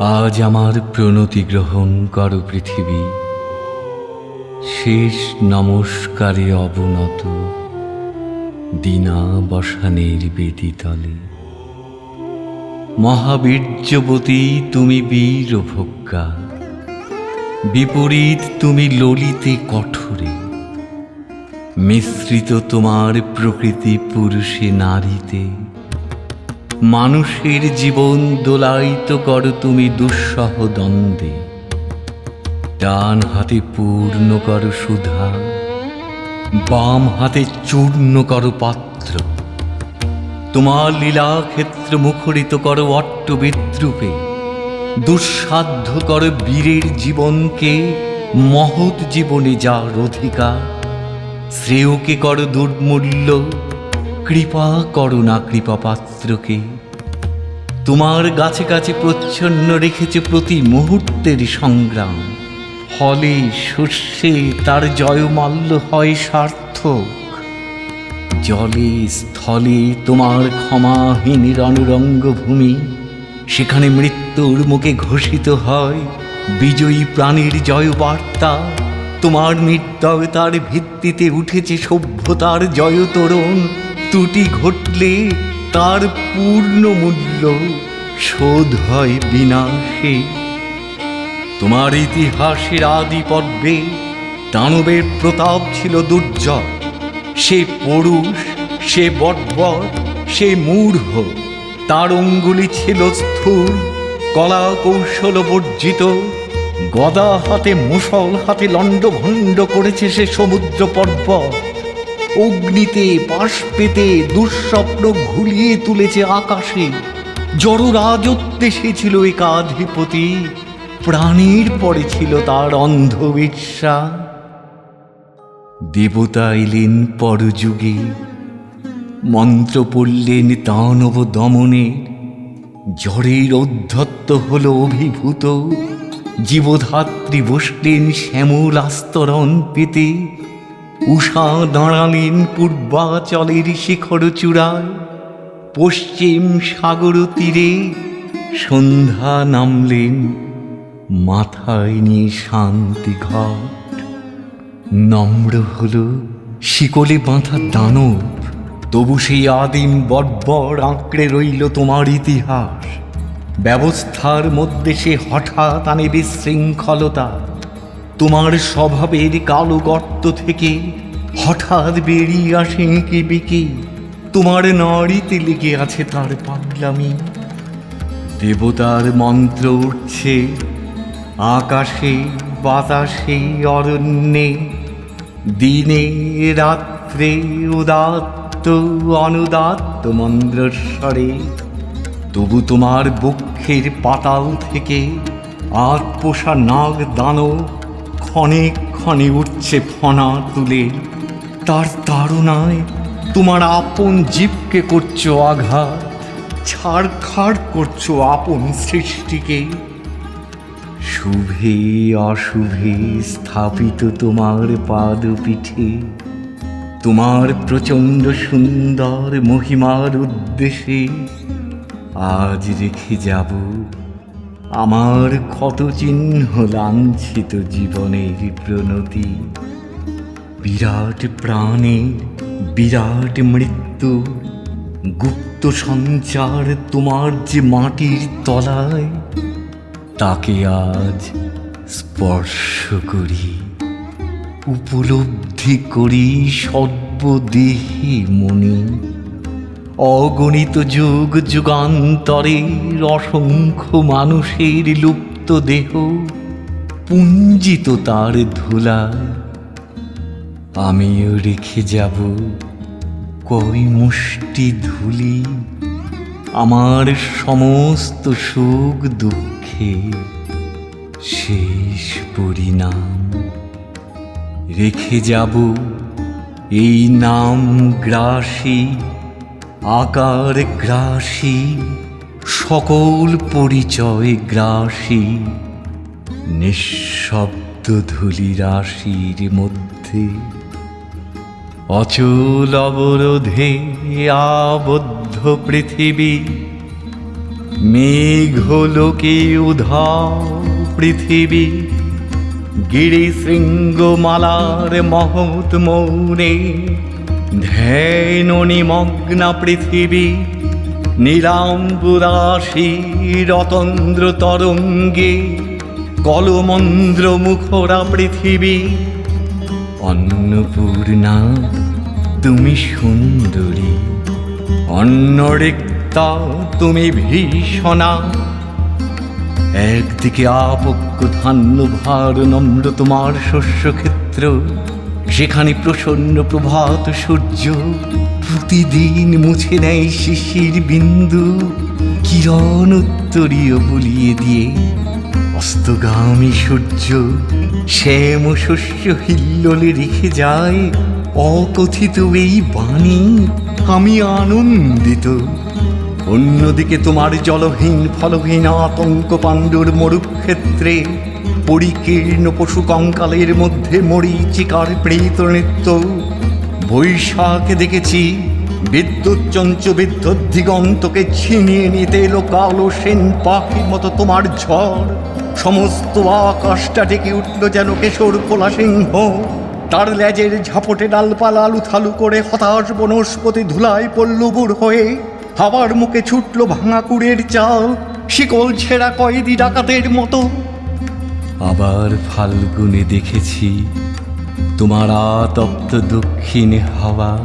আজ আমার প্রণতি গ্রহণ করো পৃথিবী। শেষ নমস্কারে অবনত দিনা বসানের বেদি তলে মহাবীর্যবতী তুমি বীর ভোগ্যা বিপরীত তুমি ললিতে কঠোরে। মিশ্রিত তোমার প্রকৃতি পুরুষে নারীতে মানুষের জীবন দোলায়িত করো তুমি দুঃসহ দ্বন্দ্বে। ডান হাতে পূর্ণ করো সুধা বাম হাতে চূর্ণ করো পাত্র। তোমার লীলা ক্ষেত্র মুখরিত করো অট্ট বিদ্রুপে। দুঃসাধ্য করো বীরের জীবনকে, মহৎ জীবনে যার অধিকার। শ্রেয়কে করো দুর্মূল্য কৃপা করো না কৃপা পাত্রকে। তোমার গাছে গাছে প্রচ্ছন্ন রেখেছে প্রতি মুহূর্তের সংগ্রাম। ফলে শস্যে তার জয়মাল্য হয় সার্থক। জলে, স্থলে তোমার ক্ষমাহীন রণরঙ্গভূমি, সেখানে মৃত্যুর মুখে ঘোষিত হয় বিজয়ী প্রাণীর জয়বার্তা। তোমার নির্দয়তার ভিত্তিতে উঠেছে সভ্যতার জয়তরণ। ত্রুটি ঘটলে তার পূর্ণ মূল্য শোধ হয় বিনাশে। তোমার ইতিহাসের আদি পর্বে দানবের প্রতাপ ছিল দুর্জয় সে পুরুষ, সে বটবর সে মূঢ় তার অঙ্গুলি ছিল স্থূল কলা কৌশল বর্জিত। গদা হাতে মুসল হাতে লণ্ডভণ্ড করেছে সে সমুদ্র পর্বত। অগ্নিতে পাশ বাষ্পেতে দুঃস্বপ্ন ঘুলিয়ে তুলেছে আকাশে। জড় রাজত্বে সে ছিল একাধিপতি, প্রাণীর পরে ছিল তার অন্ধবিশ্বাস দেবতা এলেন পরযুগে, মন্ত্র পড়লেন দানব দমনে। জ্বরের অধ্যত্ত হল অভিভূত, জীবধাত্রী বসলেন শ্যামল আস্তরণ পেতে। উষা দাঁড়ালেন পূর্বাচলের শিখর চূড়ায়। পশ্চিম সাগর তীরে সন্ধ্যা নামলেন মাথায় নিয়ে শান্তি ঘট। নম্র হল শিকলে বাঁধা দানব, তবু সেই আদিম বর্বর আঁকড়ে রইল তোমার ইতিহাস। ব্যবস্থার মধ্যে সে হঠাৎ আনে বিশৃঙ্খলতা তোমার স্বভাবের কালো গর্ত থেকে হঠাৎ বেরিয়ে আসে এঁকে বেঁকে? তোমার নাড়িতে লেগে আছে তার পাগলামি। দেবতার মন্ত্র উঠছে, আকাশে, বাতাসে, অরণ্যে, দিনে, রাত্রে, উদাত্ত, অনুদাত্ত মন্দ্রস্বরে তবু তোমার বক্ষের পাতাল থেকে পোষা নাগ দানব ক্ষণে ক্ষণে উঠছে ফনা তুলে। তার তাড়নায় তোমার আপন জীবকে করছ আঘাত, ছাড়খাড় করছ আপন সৃষ্টিকে। শুভে অশুভে স্থাপিত তোমার পাদপীঠে, তোমার প্রচণ্ড সুন্দর মহিমার উদ্দেশ্যে। আজ রেখে যাব আমার ক্ষত চিহ্ন লাঞ্ছিত জীবনের প্রণতি। বিরাট প্রাণের বিরাট মৃত্যু, গুপ্ত সঞ্চার তোমার যে মাটির তলায়, তাকে আজ স্পর্শ করি। উপলব্ধি করি সর্বদেহে মনি। অগণিত যুগ যুগান্তরের অসংখ্য মানুষের লুপ্ত দেহ পুঞ্জিত তার ধুলা আমিও রেখে যাব কই মুষ্টি ধুলি আমার সমস্ত সুখ দুঃখে। শেষ পরিণাম। রেখে যাব এই নাম গ্রাসী আকার গ্রাসী, সকল পরিচয় গ্রাসী, নিঃশব্দ ধুলি রাশির মধ্যে। অচল অবরোধে আবদ্ধ পৃথিবী মেঘলোকে উধাও পৃথিবী গিরি শৃঙ্গমালার মহৎ মৌনে ধ্যান নিমগ্না পৃথিবী নীলাম্বুরাশি রতন্দ্র তরঙ্গে কলমন্দ্র মুখরা পৃথিবী অন্নপূর্ণা, তুমি সুন্দরী। অন্নরিক্তা, তুমি ভীষণা। একদিকে আপক্ষ ধান্য ভার নম্র তোমার শস্যক্ষেত্র সেখানে প্রসন্ন প্রভাত সূর্য প্রতিদিন মুছে নেয় শিশির বিন্দু, কিরণ উত্তরীয় বুলিয়ে দিয়ে অস্তগামী সূর্য শ্যাম শস্য হিল্লোলে রেখে যায় অকথিত এই বাণী। আমি আনন্দিত। অন্যদিকে তোমার জলহীন ফলহীন আতঙ্ক পাণ্ডুর মরুক্ষেত্রে পরিকীর্ণ পশু কঙ্কালের মধ্যে মরিচিকার প্রেত নৃত্য। বৈশাখে দেখেছি বিদ্যুৎ চঞ্চ বিদ্যুৎ দিগন্তকে ছিনিয়ে নিতে এলো কালো সেন পাখির মতো তোমার ঝড়। সমস্ত আকাশটা ডেকে উঠল যেন কেশর কোলা সিংহ। তার লেজের ঝাপটে ডালপালা আলুথালু করে হতাশ বনস্পতি ধুলায় পল্লবুর হয়ে। হাওয়ার মুখে ছুটল ভাঙা কুড়ের চাল, শিকল ছেঁড়া কয়েদি ডাকাতের মতো। আবার ফাল্গুনে দেখেছি তোমার আতপ্ত দক্ষিণ হাওয়া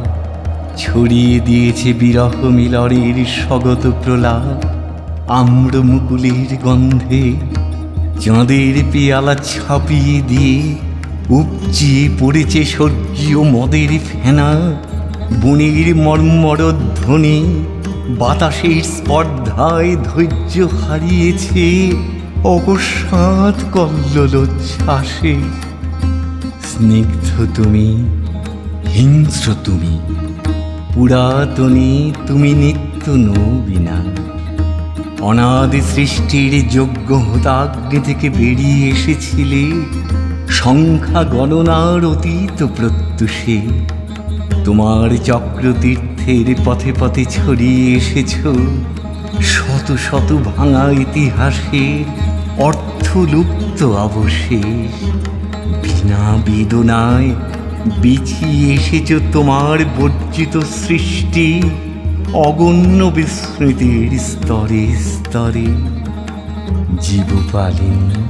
ছড়িয়ে দিয়েছে বিরহ মিলরের স্বগত প্রলাপ। আম্র মুকুলের গন্ধে চাঁদের পেয়ালা ছাপিয়ে দিয়ে উপচিয়ে পড়েছে স্বর্গীয় মদের ফেনা। বনের মর্মর ধ্বনি বাতাসের স্পর্ধায় ধৈর্য হারিয়েছে অকস্মাৎ কল্লোল শ্বাসে স্নিগ্ধ তুমি, হিংস্র তুমি, পুরাতনী তুমি নিত্য নবীনা। অনাদি সৃষ্টির যোগ্য হতাগ্নি থেকে বেরিয়ে এসেছিলে, সংখ্যা গণনার অতীত প্রত্যুষে। তোমার চক্রতীর্থের পথে পথে ছড়িয়ে এসেছ, শত শত ভাঙা ইতিহাসের অর্থলুপ্ত অবশেষ। বিনা বেদনায় বিছিয়ে এসেছ তোমার বর্জিত সৃষ্টি। অগণ্য বিস্মৃতির স্তরে স্তরে। জীবপালিনী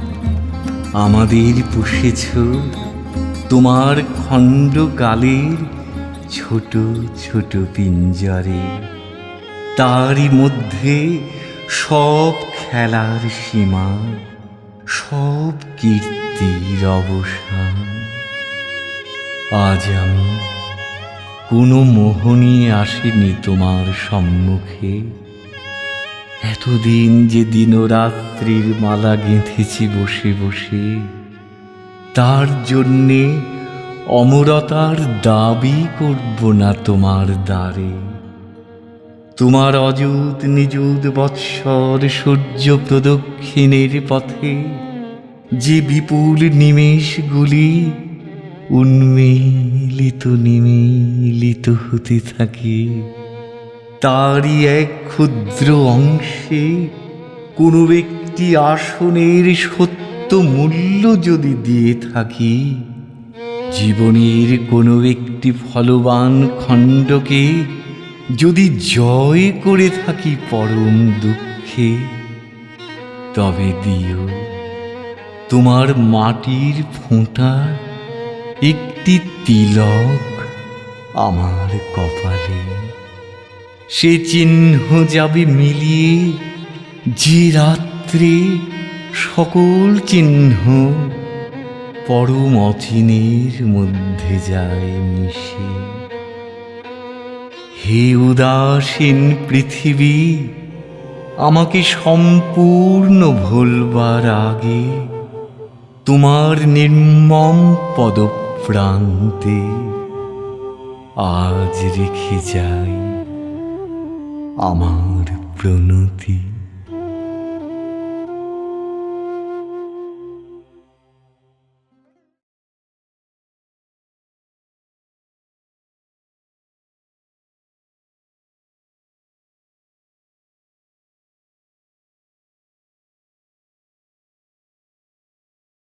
আমাদের পুষেছ। তোমার খণ্ডকালের ছোট ছোট পিঞ্জরে। তারই মধ্যে সব খেলার সীমা, সব কীর্তির অবসান। আজ আমি কোনো মোহ নিয়ে আসিনি তোমার সম্মুখে। এতদিন যে দিনরাত্রির মালা গেঁথেছি বসে বসে, তার জন্যে অমরতার দাবি করব না তোমার দ্বারে। তোমার অযুত নিযুত বৎসর সূর্য প্রদক্ষিণের পথে যে বিপুল নিমেষগুলি উন্মিলিত নিমিলিত হতে থাকে, তারই এক ক্ষুদ্র অংশে কোনো ব্যক্তি আসনের সত্য মূল্য যদি দিয়ে থাকি, জীবনের কোনো একটি ফলবান খণ্ডকে যদি জয় করে থাকি পরম দুঃখে, তবে দিও তোমার মাটির ফোঁটা একটি তিলক আমার কপালে। সে চিহ্ন যাবে মিলিয়ে যে রাত্রে সকল চিহ্ন পরম অচিনের মধ্যে যায় মিশে। হে উদাসীন পৃথিবী, আমাকে সম্পূর্ণ ভুলবার আগে তোমার নির্মম পদপ্রান্তে আজ রেখে যাই আমার প্রণতি।